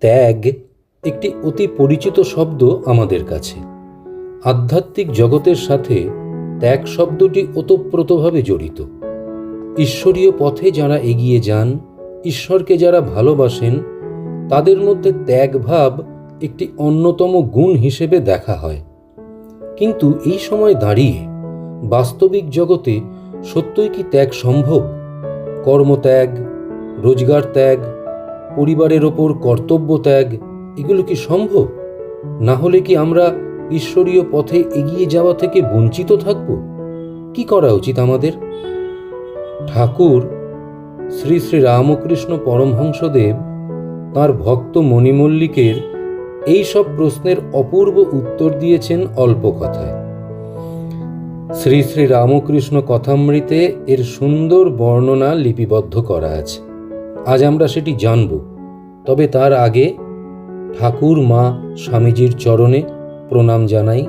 ত্যাগ একটি অতি পরিচিত শব্দ আমাদের কাছে। আধ্যাত্মিক জগতের সাথে ত্যাগ শব্দটি ওতপ্রোতভাবে জড়িত। ঈশ্বরীয় পথে যারা এগিয়ে যান, ঈশ্বরকে যারা ভালোবাসেন, তাদের মধ্যে ত্যাগ ভাব একটি অন্যতম গুণ হিসেবে দেখা হয়। কিন্তু এই সময় দাঁড়িয়ে বাস্তবিক জগতে সত্যই কি ত্যাগ সম্ভব? কর্মত্যাগ রোজগার ত্যাগ পরিবারের ওপর কর্তব্য ত্যাগ এগুলো কি সম্ভব? না হলে কি আমরা ঈশ্বরীয় পথে এগিয়ে যাওয়া থেকে বঞ্চিত থাকব? কি করা উচিত আমাদের? ঠাকুর, শ্রী শ্রী রামকৃষ্ণ পরমহংসদেব, তাঁর ভক্ত মণিমল্লিকের এই সব প্রশ্নের অপূর্ব উত্তর দিয়েছেন অল্প কথায়। শ্রী শ্রী রামকৃষ্ণ কথামৃতে এর সুন্দর বর্ণনা লিপিবদ্ধ করা আছে। আজ আমরা সেটি জানব। তবে তার আগে ঠাকুর মা স্বামীজির চরণে প্রণাম জানাই।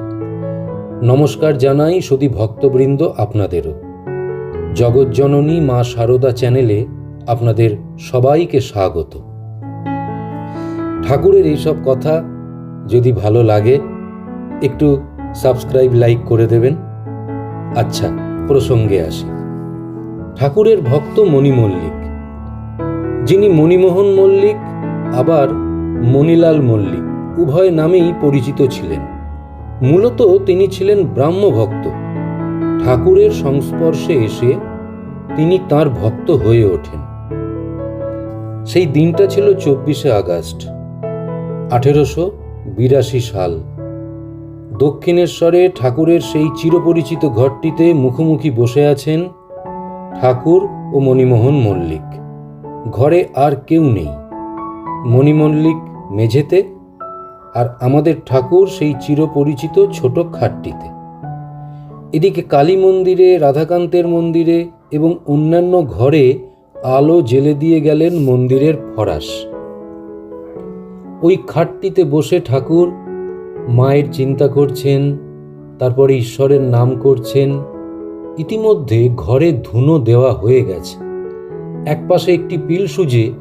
নমস্কার জানাই সদি ভক্তবৃন্দ আপনাদেরও। জগজ্জননী মা সারদা চ্যানেলে আপনাদের সবাইকে স্বাগত। ঠাকুরের এইসব কথা যদি ভালো লাগে, একটু সাবস্ক্রাইব, লাইক করে দেবেন। আচ্ছা প্রসঙ্গে আসি। ঠাকুরের ভক্ত মণি মল্লিক যিনি মণিমোহন মল্লিক, আবার মণিলাল মল্লিক, উভয় নামেই পরিচিত ছিলেন। মূলত তিনি ছিলেন ব্রাহ্মভক্ত ঠাকুরের সংস্পর্শে এসে তিনি তার ভক্ত হয়ে ওঠেন। সেই দিনটা ছিল চব্বিশে আগস্ট, আঠেরোশো বিরাশি সাল। দক্ষিণেশ্বরে ঠাকুরের সেই চিরপরিচিত ঘরটিতে মুখোমুখি বসে আছেন ঠাকুর ও মণিমোহন মল্লিক। ঘরে আর কেউ নেই। মণিমল্লিক মেঝেতে আর আমাদের ঠাকুর সেই চিরপরিচিত ছোট খাটটিতে। এদিকে কালী মন্দিরে, রাধাকান্তের মন্দিরে এবং অন্যান্য ঘরে আলো জেলে দিয়ে গেলেন মন্দিরের ফরাস। ওই খাটটিতে বসে ঠাকুর মায়ের চিন্তা করছেন, তারপরে ঈশ্বরের নাম করছেন। ইতিমধ্যে ঘরে ধুনো দেওয়া হয়ে গেছে। একপাশে একটি পিল সুজে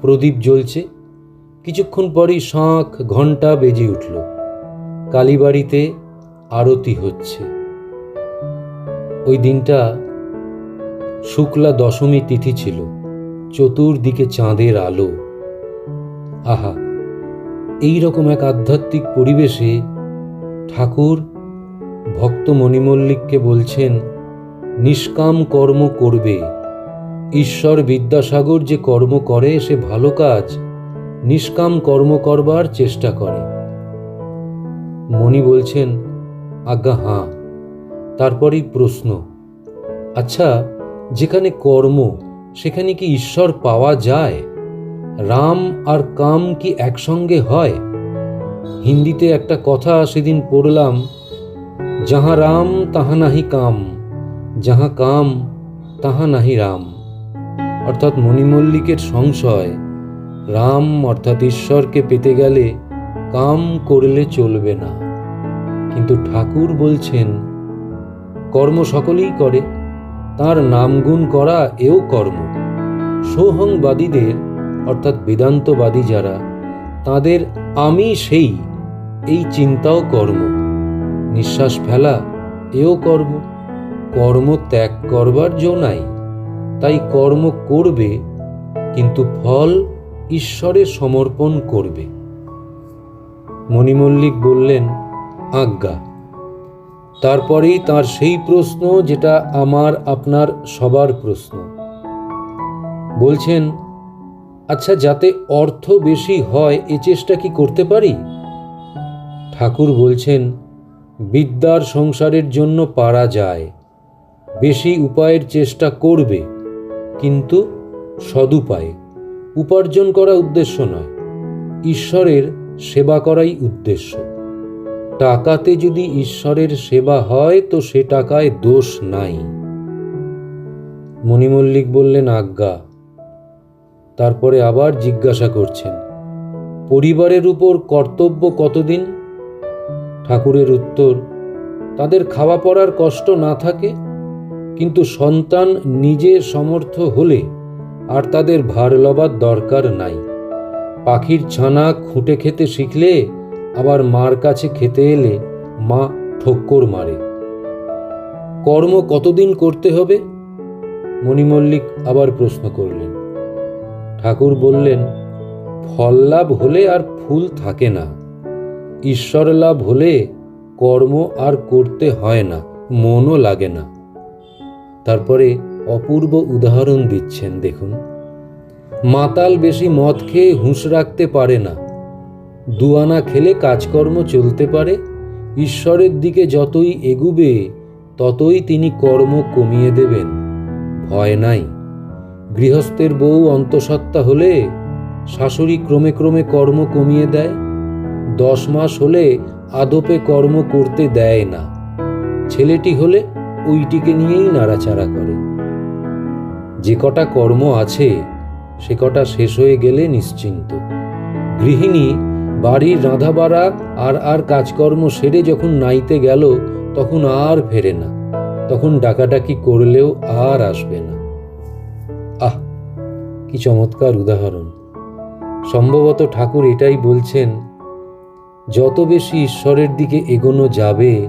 প্রদীপ জ্বলছে। কিছুক্ষণ পরই শাঁখ ঘণ্টা বেজে উঠল। কালীবাড়িতে আরতি হচ্ছে। ওই দিনটা শুক্লা দশমী তিথি ছিল। চতুর্দিকে চাঁদের আলো। আহা, এই রকম এক আধ্যাত্মিক পরিবেশে ঠাকুর ভক্ত মণিমল্লিককে বলছেন, নিষ্কাম কর্ম করবে ঈশ্বর বিদ্যাসাগর যে কর্ম করে, সে ভালো কাজ, নিষ্কাম কর্ম করবার চেষ্টা করে। মণি বলছেন, আজ্ঞা, হাঁ, তারপরেই প্রশ্ন আচ্ছা যেখানে কর্ম, সেখানে কি ঈশ্বর পাওয়া যায়? রাম আর কাম কি একসঙ্গে হয়? হিন্দিতে একটা কথা সেদিন পড়লাম, যাহা রাম, তাহা নাহি কাম, যাহা কাম, তাহা নাহি রাম। অর্থাৎ মণিমল্লিকের সংশয়। রাম অর্থাৎ ঈশ্বরকে পেতে গেলে কাম করলে চলবে না। কিন্তু ঠাকুর বলছেন, কর্ম সকলেই করে, তার নামগুণ করা এও কর্ম। সোহংবাদীদের, অর্থাৎ বেদান্তবাদী যারা, তাদের আমি সেই, এই চিন্তাও কর্ম। নিঃশ্বাস ফেলা এও কর্ম কর্ম ত্যাগ করবার জো নাই। তাই কর্ম করবে, কিন্তু ফল ঈশ্বরে সমর্পণ করবে। মণিমল্লিক বললেন, আজ্ঞা। তারপরেই তার সেই প্রশ্ন যেটা আমার, আপনার সবার প্রশ্ন। বলছেন আচ্ছা যাতে অর্থ বেশি হয়, এ চেষ্টা কি করতে পারি? ঠাকুর বলছেন, বিদ্যার সংসারের জন্য পারা যায়। বেশি উপায়ের চেষ্টা করবে। কিন্তু সদুপায়ে। উপার্জন করা উদ্দেশ্য নয়, ঈশ্বরের সেবা করাই উদ্দেশ্য। টাকাতে যদি ঈশ্বরের সেবা হয়, তো সে টাকায় দোষ নাই। মণিমল্লিক বললেন, আজ্ঞা। তারপরে আবার জিজ্ঞাসা করছেন, পরিবারের উপর কর্তব্য কতদিন? ঠাকুরের উত্তর, তাদের খাওয়া পড়ার কষ্ট না থাকে? কিন্তু সন্তান নিজে সমর্থ হলে আর তাদের ভার লবার দরকার নাই। পাখির ছানা খুঁটে খেতে শিখলে, আবার মার কাছে খেতে এলে মা ঠক্কর মারে। কর্ম কতদিন করতে হবে? মণিমল্লিক আবার প্রশ্ন করলেন। ঠাকুর বললেন, ফল লাভ হলে আর ফুল থাকে না। ঈশ্বর লাভ হলে কর্ম আর করতে হয় না, মনও লাগে না। তারপরে অপূর্ব উদাহরণ দিচ্ছেন, দেখুন। মাতাল বেশি মদ খেয়ে হুঁশ রাখতে পারে না। দুয়ানা খেলে কাজকর্ম চলতে পারে। ঈশ্বরের দিকে যতই এগুবে, ততই তিনি কর্ম কমিয়ে দেবেন। ভয় নাই। গৃহস্থের বউ অন্তঃসত্ত্বা হলে শাশুড়ি ক্রমে ক্রমে কর্ম কমিয়ে দেয়। দশ মাস হলে আদপে কর্ম করতে দেয় না। ছেলেটি হলে ওইটিকে নিয়েই নাড়াচাড়া করে। যে কটা কর্ম আছে, সে কটা শেষ হয়ে গেলে নিশ্চিন্ত। গৃহিণী বাড়ির রাঁধাবাড়া আর আর কাজকর্ম সেরে যখন নাইতে গেল, তখন আর ফেরে না। তখন ডাকাডাকি করলেও আর আসবে না। আহ, কি চমৎকার উদাহরণ। সম্ভবত ঠাকুর এটাই বলছেন, যত বেশি ঈশ্বরের দিকে এগোনো যাবে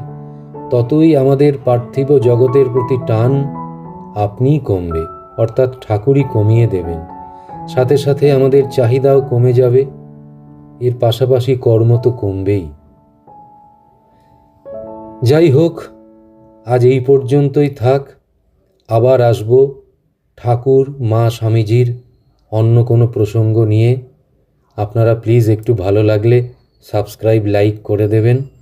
ততই আমাদের পার্থিব জগতের প্রতি টান আপনিই কমবে, অর্থাৎ ঠাকুরই কমিয়ে দেবেন। সাথে সাথে আমাদের চাহিদাও কমে যাবে, এর পাশাপাশি কর্ম তো কমবেই। যাই হোক, আজ এই পর্যন্তই থাক, আবার আসব ঠাকুর, মা, স্বামীজির অন্য কোনো প্রসঙ্গ নিয়ে। আপনারা প্লিজ একটু ভালো লাগলে সাবস্ক্রাইব, লাইক করে দেবেন।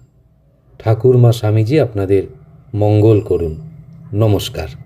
ঠাকুর মা স্বামীজি আপনাদের মঙ্গল করুন। নমস্কার।